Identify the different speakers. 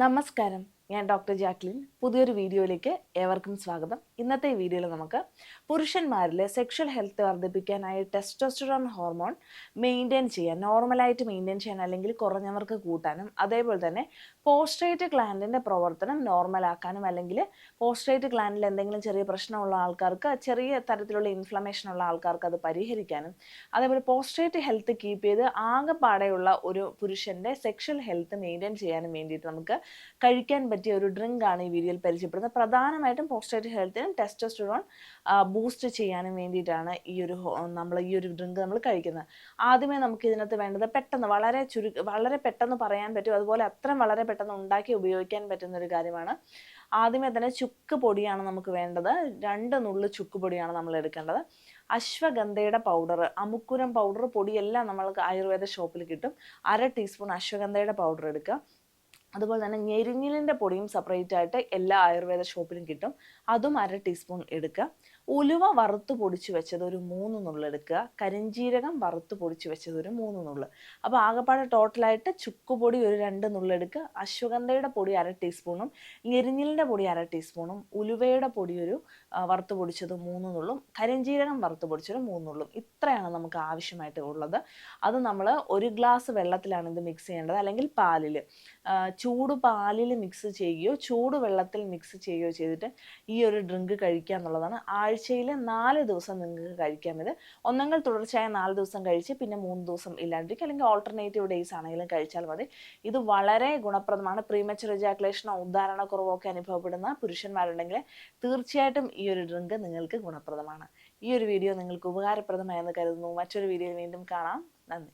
Speaker 1: നമസ്കാരം. ഞാൻ doctor Jacqueline. പുതിയൊരു വീഡിയോയിലേക്ക് ഏവർക്കും സ്വാഗതം. ഇന്നത്തെ വീഡിയോയിൽ നമുക്ക് പുരുഷന്മാരിലെ സെക്ഷൽ ഹെൽത്ത് വർദ്ധിപ്പിക്കാനായി ടെസ്റ്റോസ്റ്ററോൺ ഹോർമോൺ മെയിന്റെയിൻ ചെയ്യാൻ നോർമലായിട്ട് മെയിന്റെയിൻ ചെയ്യാൻ അല്ലെങ്കിൽ കുറഞ്ഞവർക്ക് കൂട്ടാനും അതേപോലെ തന്നെ പോസ്ട്രേറ്റ് ഗ്ലാൻഡിന്റെ പ്രവർത്തനം നോർമലാക്കാനും അല്ലെങ്കിൽ പോസ്ട്രേറ്റ് ഗ്ലാൻഡിൽ എന്തെങ്കിലും ചെറിയ പ്രശ്നമുള്ള ആൾക്കാർക്ക് ചെറിയ തരത്തിലുള്ള ഇൻഫ്ലമേഷൻ ഉള്ള ആൾക്കാർക്ക് അത് പരിഹരിക്കാനും അതേപോലെ പോസ്ട്രേറ്റ് ഹെൽത്ത് കീപ്പ് ചെയ്ത് ആകെപ്പാടെയുള്ള ഒരു പുരുഷന്റെ സെക്ഷൽ ഹെൽത്ത് മെയിന്റെയിൻ ചെയ്യാനും വേണ്ടിയിട്ട് നമുക്ക് കഴിക്കാൻ പറ്റിയ ഒരു ഡ്രിങ്ക് ആണ് ഈ വീഡിയോയിൽ പരിചയപ്പെടുന്നത്. പ്രധാനമായിട്ടും പോസ്റ്റേറ്റ് ഹെൽത്തിനും ടെസ്റ്റോസ്റ്ററോൺ ബൂസ്റ്റ് ചെയ്യാനും വേണ്ടിയിട്ടാണ് ഈ ഒരു നമ്മൾ ഈ ഒരു ഡ്രിങ്ക് നമ്മൾ കഴിക്കുന്നത്. ആദ്യമേ നമുക്ക് ഇതിനകത്ത് വേണ്ടത് പെട്ടെന്ന് വളരെ ചുരു വളരെ പെട്ടെന്ന് പറയാൻ പറ്റും. അതുപോലെ അത്രയും വളരെ പെട്ടെന്ന് ഉണ്ടാക്കി ഉപയോഗിക്കാൻ പറ്റുന്ന ഒരു കാര്യമാണ്. ആദ്യമേ തന്നെ ചുക്ക് പൊടിയാണ് നമുക്ക് വേണ്ടത്. രണ്ട് നുള്ളു ചുക്ക് പൊടിയാണ് നമ്മൾ എടുക്കേണ്ടത്. അശ്വഗന്ധയുടെ പൗഡർ അമുക്കുരം പൗഡർ പൊടിയെല്ലാം നമ്മൾക്ക് ആയുർവേദ ഷോപ്പിൽ കിട്ടും. അര ടീസ്പൂൺ അശ്വഗന്ധയുടെ പൗഡർ എടുക്കുക. അതുപോലെ തന്നെ ഞെരിഞ്ഞിലിന്റെ പൊടിയും സെപ്പറേറ്റ് ആയിട്ട് എല്ലാ ആയുർവേദ ഷോപ്പിലും കിട്ടും. അതും അര ടീസ്പൂൺ എടുക്കുക. ഉലുവ വറുത്ത് പൊടിച്ച് വെച്ചത് ഒരു മൂന്ന് നുള്ള് എടുക്കുക. കരിഞ്ജീരകം വറുത്ത് പൊടിച്ച് വെച്ചത് ഒരു മൂന്ന് നുള്ള്. അപ്പോൾ ആകെപ്പാടെ ടോട്ടലായിട്ട് ചുക്കുപൊടി ഒരു രണ്ട് നുള്ള എടുക്കുക. അശ്വഗന്ധയുടെ പൊടി അര ടീസ്പൂണും ഞെരിഞ്ഞിലിന്റെ പൊടി അര ടീസ്പൂണും ഉലുവയുടെ പൊടി ഒരു വറുത്ത് പൊടിച്ചത് മൂന്ന് നുള്ളും കരിഞ്ജീരകം വറുത്ത് പൊടിച്ചൊരു മൂന്ന് നുള്ളും. ഇത്രയാണ് നമുക്ക് ആവശ്യമായിട്ട് ഉള്ളത്. അത് നമ്മൾ ഒരു ഗ്ലാസ് വെള്ളത്തിലാണ് ഇത് മിക്സ് ചെയ്യേണ്ടത്. അല്ലെങ്കിൽ പാലിൽ ചൂട് പാലിൽ മിക്സ് ചെയ്യുകയോ ചൂട് വെള്ളത്തിൽ മിക്സ് ചെയ്യുകയോ ചെയ്തിട്ട് ഈ ഒരു ഡ്രിങ്ക് കഴിക്കുക എന്നുള്ളതാണ്. ആഴ്ചയിൽ നാല് ദിവസം നിങ്ങൾക്ക് കഴിക്കാം ഇത് ഒന്നെങ്കിൽ തുടർച്ചയായ നാല് ദിവസം കഴിച്ച് പിന്നെ മൂന്ന് ദിവസം ഇല്ലാണ്ടിരിക്കുക. അല്ലെങ്കിൽ ഓൾട്ടർനേറ്റീവ് ഡേയ്സ് ആണെങ്കിലും കഴിച്ചാൽ മതി. ഇത് വളരെ ഗുണപ്രദമാണ്. പ്രീമച്ചർ എജാക്കുലേഷനോ ഉദാഹരണക്കുറവോ ഒക്കെ അനുഭവപ്പെടുന്ന പുരുഷന്മാരുണ്ടെങ്കിൽ തീർച്ചയായിട്ടും ഈ ഒരു ഡ്രിങ്ക് നിങ്ങൾക്ക് ഗുണപ്രദമാണ്. ഈ ഒരു വീഡിയോ നിങ്ങൾക്ക് ഉപകാരപ്രദമായെന്ന് കരുതുന്നു. മറ്റൊരു വീഡിയോയിൽ വീണ്ടും കാണാം. നന്ദി.